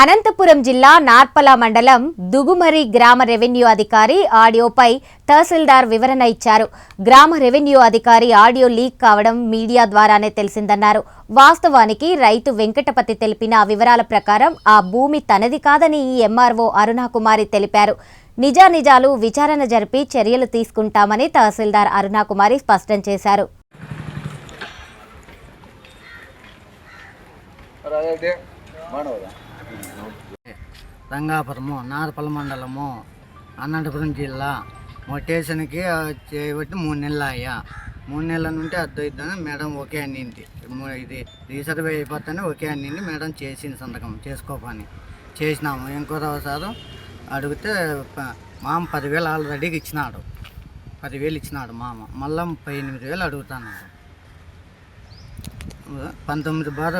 అనంతపురం జిల్లా నార్పల మండలం దుగుమరి గ్రామ రెవెన్యూ అధికారి ఆడియోపై తహసీల్దార్ వివరణ ఇచ్చారు. గ్రామ రెవెన్యూ అధికారి ఆడియో లీక్ కావడం మీడియా ద్వారానే తెలిసిందన్నారు. వాస్తవానికి రైతు వెంకటపతి తెలిపిన వివరాల ప్రకారం ఆ భూమి తనది కాదని ఈ ఎంఆర్ఓ అరుణాకుమారి తెలిపారు. నిజానిజాలు విచారణ జరిపి చర్యలు తీసుకుంటామని తహసీల్దార్ అరుణాకుమారి స్పష్టం చేశారు. మానవదా రంగాపురము నారపల్లి మండలము అనంతపురం జిల్లా. మొట్టేషన్కి చేయబట్టి మూడు నెలలు అయ్యా. మూడు నెలల నుండి అర్థం మేడం ఒకే అన్నింది ఇది రీసర్వే అయిపోతానే ఒకే అన్నింది మేడం చేసింది సంతకం చేసుకోపని చేసినాము. ఇంకో సారు? అడిగితే మామ పదివేలు ఆల్రెడీ ఇచ్చినాడు. పదివేలు ఇచ్చినాడు మామ. మళ్ళా ముప్పై ఎనిమిది వేలు అడుగుతున్నాడు. పంతొమ్మిది బారు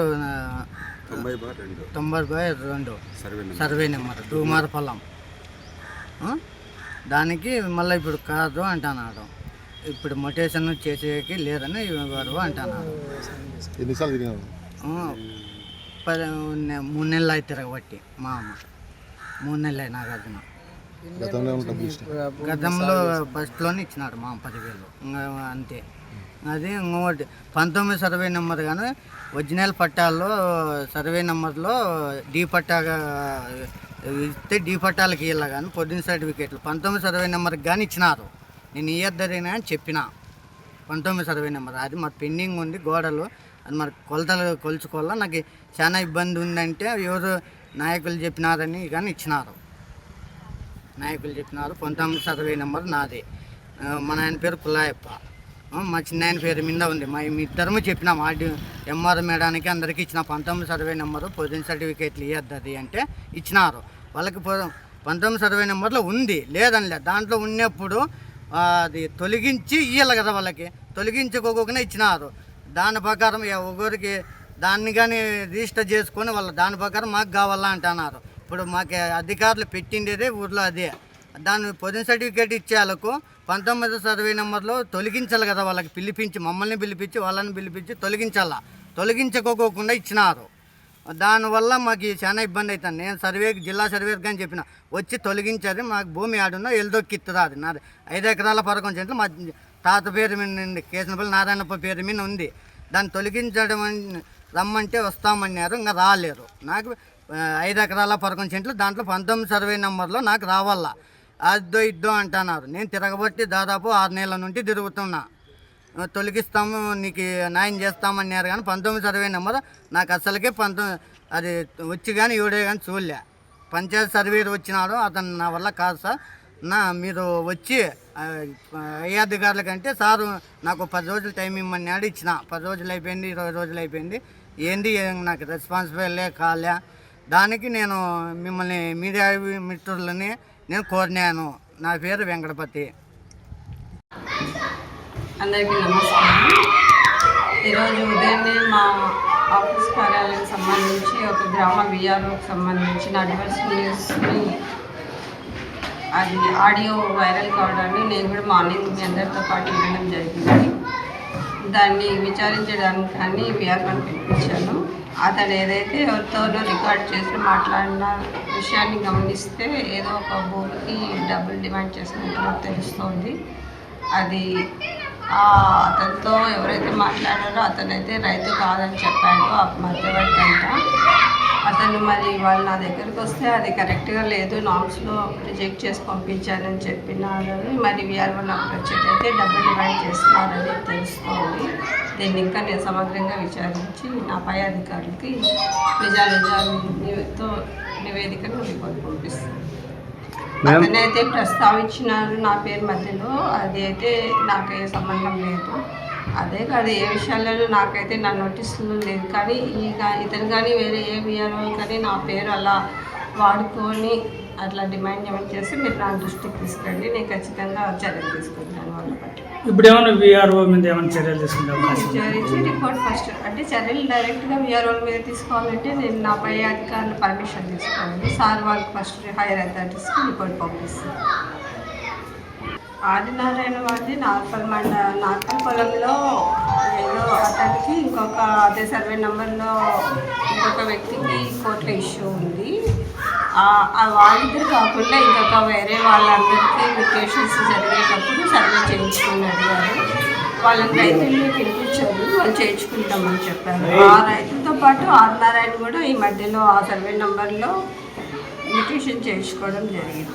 తొంభై బార్ రెండు. తొంభై బై రెండు. Survey number. Survey number. టూమార పొలం ఆ? దానికి మళ్ళీ ఇప్పుడు కాదు అంటున్నాడు. ఇప్పుడు మొటేషన్ చేసేకి లేదని వారు అంటున్నారు. ఆ, పది మూడు నెలలు అయితే తిరగబట్టి మా అమ్మ. మూడు నెలలు అయినా ఇచ్చిన? గతంలో ఫస్ట్లోనే ఇచ్చినాడు మా పదివేలు. ఇంకా అంతే. అది ఇంకోటి పంతొమ్మిది సర్వే నెంబర్ కానీ ఒరిజినల్ పట్టాల్లో సర్వే నెంబర్లో డి పట్టాగా ఇస్తే డీ పట్టాలకి ఇవ్వాలి కానీ పొద్దున్న సర్టిఫికేట్లు. పంతొమ్మిది సర్వే నెంబర్కి కానీ ఇచ్చినారు. నేను ఇయ్యద్దరినా అని చెప్పిన. పంతొమ్మిది సర్వే నెంబర్. అది మరి పెండింగ్ ఉంది గోడలు. అది మరి కొలతలు కొలుచుకోవాలా? నాకు చాలా ఇబ్బంది ఉందంటే ఎవరు నాయకులు చెప్పినారని కానీ ఇచ్చినారు. నాయకులు చెప్పినారు పంతొమ్మిది సర్వే నెంబర్ నాది. మా నాయన పేరు కులాయప్ప మా చిన్నయన పేరు మీద ఉంది. మా ఇద్దరము చెప్పినాం. ఆర్డి ఎంఆర్ మేడానికి అందరికీ ఇచ్చిన పంతొమ్మిది సర్వే నెంబరు పొజిషన్ సర్టిఫికేట్లు ఇవ్వద్దు అంటే ఇచ్చినారు. వాళ్ళకి పంతొమ్మిది సర్వే నెంబర్లో ఉంది. లేదనిలే. దాంట్లో ఉన్నప్పుడు అది తొలగించి ఇవ్వాలి కదా వాళ్ళకి. తొలగించుకోకుండా ఇచ్చినారు. దాని ప్రకారం ఒకరికి దాన్ని కానీ రిజిస్టర్ చేసుకొని వాళ్ళ దాని ప్రకారం మాకు కావాలా అంటున్నారు. ఇప్పుడు మాకు అధికారులు పెట్టిండేదే ఊర్లో అదే. దాని పొజిషన్ సర్టిఫికేట్ ఇచ్చే వాళ్ళకు పంతొమ్మిది సర్వే నెంబర్లో తొలగించాలి కదా వాళ్ళకి పిలిపించి మమ్మల్ని పిలిపించి వాళ్ళని పిలిపించి తొలగించాలా? తొలగించుకోకుండా ఇచ్చినారు. దానివల్ల మాకు చాలా ఇబ్బంది అవుతుంది. నేను సర్వేకి జిల్లా సర్వేకి కానీ చెప్పిన వచ్చి తొలగించేది మాకు భూమి ఆడున్నా ఎల్దొక్కిస్తుంది అది నాది. ఐదు ఎకరాల పరకం చెట్లు మా తాత పేరు మీద ఉంది కేసనపల్లి నారాయణప్ప పేరు మీద ఉంది. దాన్ని తొలగించడం రమ్మంటే వస్తామన్నారు ఇంకా రాలేరు నాకు ఐదు ఎకరాల పరకం చెట్లు దాంట్లో పంతొమ్మిది సర్వే నెంబర్లో నాకు రావాలా. అద్దో ఇద్దో అంటున్నారు. నేను తిరగబట్టి దాదాపు ఆరు నెలల నుండి తిరుగుతున్నా. తొలగిస్తాము నీకు న్యాయం చేస్తామన్నారు కానీ పంతొమ్మిది సర్వే నెంబర్ నాకు అసలుకే పంతొమ్మిది అది వచ్చి కానీ ఏడే కానీ చూడలే. పంచాయతీ సర్వేర్ వచ్చినాడు అతను నా వల్ల కాదు సార్. నా మీరు వచ్చి ఏ అధికారుల కంటే సారు నాకు పది రోజులు టైం ఇమ్మన్నాడు ఇచ్చిన. పది రోజులు అయిపోయింది ఇరవై రోజులు అయిపోయింది. ఏంది నాకు రెస్పాన్సిబుల్ కాలే. దానికి నేను మిమ్మల్ని మీడియా మిత్రులని నేను కోరినాను. నా పేరు వెంకటపతి. అందరికీ నమస్కారం. ఈరోజు ఉదయాన్నే మా ఆఫీస్ కార్యాలయం సంబంధించి ఒక గ్రామ విఆర్ఓకి సంబంధించిన అడ్వర్స్ న్యూస్ని అది ఆడియో వైరల్ కావడాన్ని నేను కూడా మార్నింగ్ మీ అందరితో పాటు వినడం జరిగింది. దాన్ని విచారించడానికి కానీ విఆర్ఓని పిలిపించాను అతను ఏదైతే ఎవరితోనో రికార్డ్ చేసి మాట్లాడిన విషయాన్ని గమనిస్తే ఏదో ఒక భూమికి డబ్బులు డిమాండ్ చేసినట్టు తెలుస్తోంది. అది అతనితో ఎవరైతే మాట్లాడారో అతనైతే రైతు కాదని చెప్పాడు ఆ మధ్యవర్తి అంట అతను మరి వాళ్ళు నా దగ్గరికి వస్తే అది కరెక్ట్గా లేదు నామ్స్లో రిజెక్ట్ చేసి పంపించారని చెప్పినారని మరి వీఆర్ఓ నాకు వచ్చేటైతే డబ్బులు డివైడ్ చేస్తున్నారని తెలుస్తోంది. దీన్ని ఇంకా నేను సమగ్రంగా విచారించి నా పై అధికారులకి నిజానిజాలతో నివేదికను రిపోర్ట్ పంపిస్తాను అతనైతే ప్రస్తావించినారు నా పేరు మధ్యలో. అది అయితే నాకు ఏ సంబంధం లేదు. అదే కాదు ఏ విషయాలలో నాకైతే నా నోటీసులు లేదు. కానీ ఈ ఇతను కానీ వేరే ఏ విఆర్ఓ కానీ నా పేరు అలా వాడుకొని అట్లా డిమాండ్ ఏమైనా చేస్తే మీరు నా దృష్టికి తీసుకురండి నేను ఖచ్చితంగా చర్యలు తీసుకుంటాను వాళ్ళ పట్ల. ఇప్పుడు ఏమైనా విఆర్ఓ మీద ఏమైనా చర్యలు? విచారించి రిపోర్ట్ ఫస్ట్ అంటే చర్యలు డైరెక్ట్గా విఆర్ఓ మీద తీసుకోవాలంటే నేను నా పై అధికారుల పర్మిషన్ తీసుకోవాలి. సార్ వాళ్ళకి ఫస్ట్ హైయర్ అథారిటీస్కి రిపోర్ట్ పంపిస్తాను. ఆదినారాయణ వారిది నార్పల్ మండ నార్పల్ పొలంలో ఏదో అతనికి ఇంకొక అదే సర్వే నెంబర్లో ఇంకొక వ్యక్తికి కోర్టులో ఇష్యూ ఉంది. వాళ్ళిద్దరు కాకుండా ఇంకొక వేరే వాళ్ళందరికీ మ్యూటేషన్స్ జరిగేటప్పుడు సర్వే చేయించుకుని అడిగారు. వాళ్ళని రైతుల్ని పిలిపించారు వాళ్ళు చేయించుకుంటామని చెప్పారు. ఆ రైతులతో పాటు ఆదినారాయణ కూడా ఈ మధ్యలో ఆ సర్వే నెంబర్లో మ్యూటేషన్ చేయించుకోవడం జరిగింది.